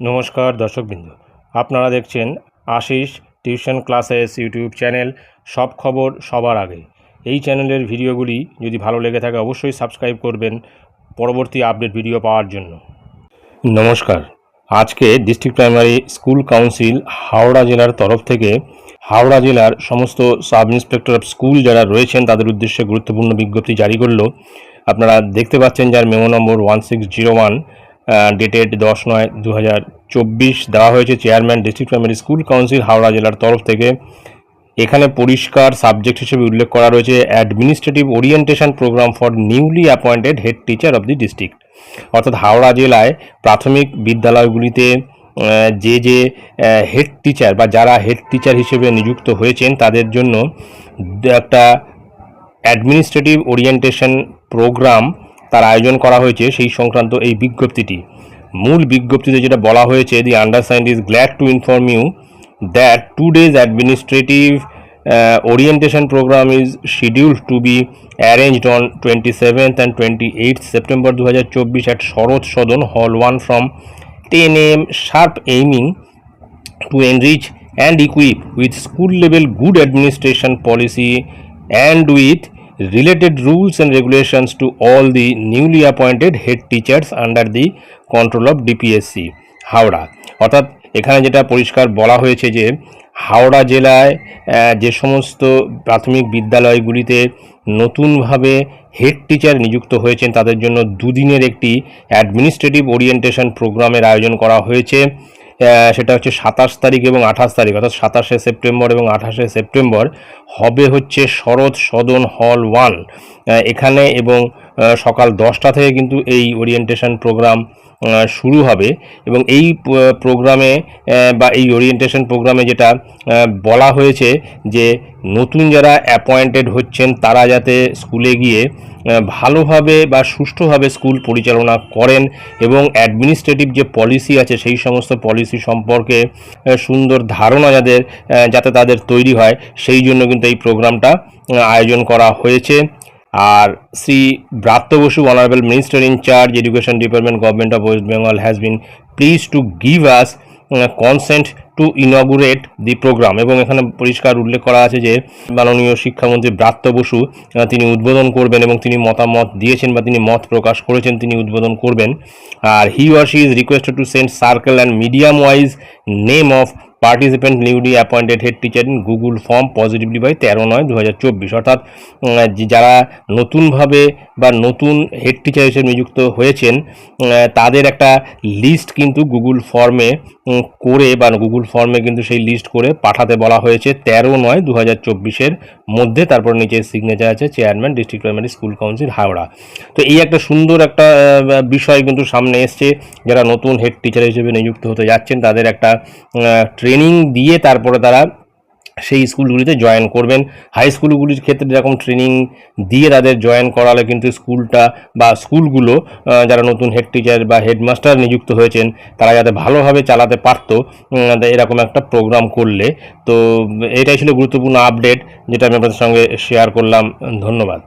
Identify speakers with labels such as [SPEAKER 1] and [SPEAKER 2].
[SPEAKER 1] নমস্কার দর্শকবৃন্দ। আপনারা দেখছেন Ashis tuition classes YouTube channel সব খবর সবার আগে। এই চ্যানেলের ভিডিওগুলি যদি ভালো লেগে থাকে অবশ্যই সাবস্ক্রাইব করবেন পরবর্তী আপডেট ভিডিও পাওয়ার জন্য। নমস্কার। আজকে district primary school council Howrah জেলার তরফ থেকে হাওড়া জেলার সমস্ত সাব ইন্সপেক্টর অফ স্কুল যারা রয়েছেন তাদের উদ্দেশ্যে গুরুত্বপূর্ণ বিজ্ঞপ্তি জারি করল। আপনারা দেখতে পাচ্ছেন যার memo number one six zero one. Dated দশ নয় দু হাজার চব্বিশ দেওয়া হয়েছে chairman district primary school council Howrah জেলার তরফ থেকে। এখানে পরিষ্কার সাবজেক্ট হিসেবে উল্লেখ করা রয়েছে administrative orientation programme for newly appointed head teacher of the district অর্থাৎ হাওড়া জেলায় প্রাথমিক বিদ্যালয়গুলিতে যে যে হেড টিচার বা যারা হেড টিচার হিসেবে নিযুক্ত হয়েছেন, তাদের জন্য একটা অ্যাডমিনিস্ট্রেটিভ ওরিয়েন্টেশন প্রোগ্রাম তার আয়োজন করা হয়েছে সেই সংক্রান্ত এই বিজ্ঞপ্তিটি। মূল বিজ্ঞপ্তিতে যেটা বলা হয়েছে the undersigned is glad to inform you that two days administrative orientation programme is scheduled to be arranged on twenty seventh and twenty eight September দু হাজার চব্বিশ at Sarat Sadan hall one from ten am sharp aiming to enrich and equip with school level good administration policy and with related rules and regulations to all the newly appointed head teachers under the control of DPSC Howrah. অর্থাৎ এখানে যেটা পরিষ্কার বলা হয়েছে যে, হাওড়া জেলায় যে সমস্ত প্রাথমিক বিদ্যালয়গুলিতে নতুনভাবে হেড টিচার নিযুক্ত হয়েছেন, তাদের জন্য দুদিনের একটি অ্যাডমিনিস্ট্রেটিভ ওরিয়েন্টেশন প্রোগ্রামের আয়োজন করা হয়েছে। সেটা হচ্ছে সাতাশ তারিখ এবং আঠাশ তারিখ, অর্থাৎ সাতাশে সেপ্টেম্বর এবং আঠাশে সেপ্টেম্বর। হবে হচ্ছে শরৎ সদন হল ওয়ান। এখানে এবং সকাল দশটা থেকে কিন্তু এই ওরিয়েন্টেশন প্রোগ্রাম শুরু হবে। এবং এই প্রোগ্রামে বা এই ওরিয়েন্টেশন প্রোগ্রামে যেটা বলা হয়েছে যে নতুন যারা অ্যাপয়েন্টেড হচ্ছেন, তারা যাতে স্কুলে গিয়ে ভালোভাবে বা সুষ্ঠুভাবে স্কুল পরিচালনা করেন এবং অ্যাডমিনিস্ট্রেটিভ যে পলিসি আছে, সেই সমস্ত পলিসি সম্পর্কে সুন্দর ধারণা যাদের যাতে তাদের তৈরি হয়, সেই জন্য কিন্তু এই প্রোগ্রামটা আয়োজন করা হয়েছে। আর Shri Bratya Basu honourable minister in charge education department government of West Bengal has been please to give us consent to inaugurate the programme এবং এখানে পরিষ্কার উল্লেখ করা আছে যে, মাননীয় শিক্ষামন্ত্রী ব্রাত্য বসু তিনি উদ্বোধন করবেন এবং তিনি মতামত দিয়েছেন বা তিনি মত প্রকাশ করেছেন, তিনি উদ্বোধন করবেন। আর he or she is requested to send circle and medium wise name of participant newly appointed head teacher in Google form positively by তেরো নয় দু হাজার চব্বিশ। অর্থাৎ যারা নতুনভাবে বা নতুন হেড টিচার হিসেবে নিযুক্ত হয়েছেন তাদের একটা লিস্ট কিন্তু গুগল ফর্মে করে বা গুগল ফর্মে কিন্তু সেই লিস্ট করে পাঠাতে বলা হয়েছে তেরো নয় দু হাজার চব্বিশের মধ্যে। তারপর নিচে সিগনেচার আছে chairman district primary school council Howrah. তো এই একটা সুন্দর একটা বিষয় কিন্তু সামনে এসছে। যারা নতুন হেড টিচার হিসেবে নিযুক্ত হতে যাচ্ছেন, তাদের একটা ট্রেনিং দিয়ে তারপরে তারা সেই স্কুলগুলিতে জয়েন করবেন। হাই স্কুলগুলির ক্ষেত্রে যেরকম ট্রেনিং দিয়ে তাদের জয়েন করালে কিন্তু স্কুলটা বা স্কুলগুলো যারা নতুন হেড টিচার বা হেডমাস্টার নিযুক্ত হয়েছেন, তারা যাতে ভালোভাবে চালাতে পারতো এরকম একটা প্রোগ্রাম করলে। তো এটাই ছিল গুরুত্বপূর্ণ আপডেট যেটা আমি আপনাদের সঙ্গে শেয়ার করলাম। ধন্যবাদ।